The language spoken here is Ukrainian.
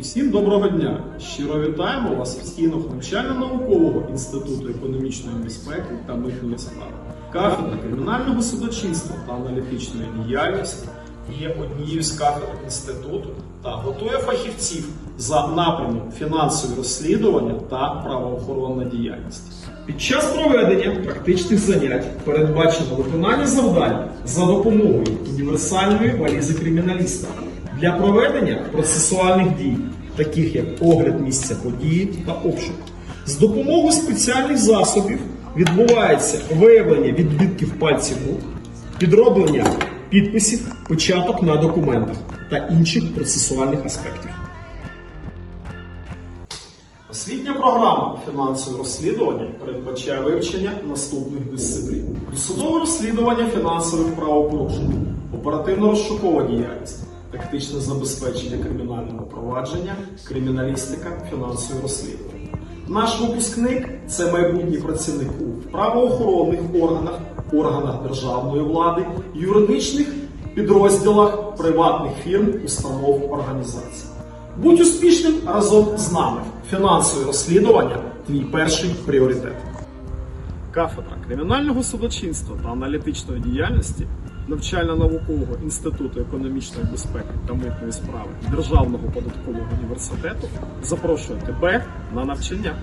Усім доброго дня! Щиро вітаємо вас в стінах навчально-наукового інституту економічної безпеки та митної справи. Кафедра кримінального судочинства та аналітичної діяльності є однією з кафедр інституту та готує фахівців за напрямом фінансові розслідування та правоохоронна діяльність. Під час проведення практичних занять передбачено виконання завдань за допомогою універсальної валізи криміналіста для проведення процесуальних дій, таких як огляд місця події та обшук. З допомогою спеціальних засобів відбувається виявлення відбитків пальців рук, підроблення підписів, початок на документах та інших процесуальних аспектів. Освітня програма фінансового розслідування передбачає вивчення наступних дисциплін: досудове розслідування фінансових правопорушень, оперативно-розшукова діяльність, тактичне забезпечення кримінального провадження, криміналістика, фінансові розслідування. Наш випускник це майбутній працівник у правоохоронних органах, органах державної влади, юридичних підрозділах приватних фірм, установ, організацій. Будь успішним разом з нами. Фінансове розслідування твій перший пріоритет. Кафедра кримінального судочинства та аналітичної діяльності навчально-наукового інституту економічної безпеки та митної справи Державного податкового університету запрошує тебе на навчання.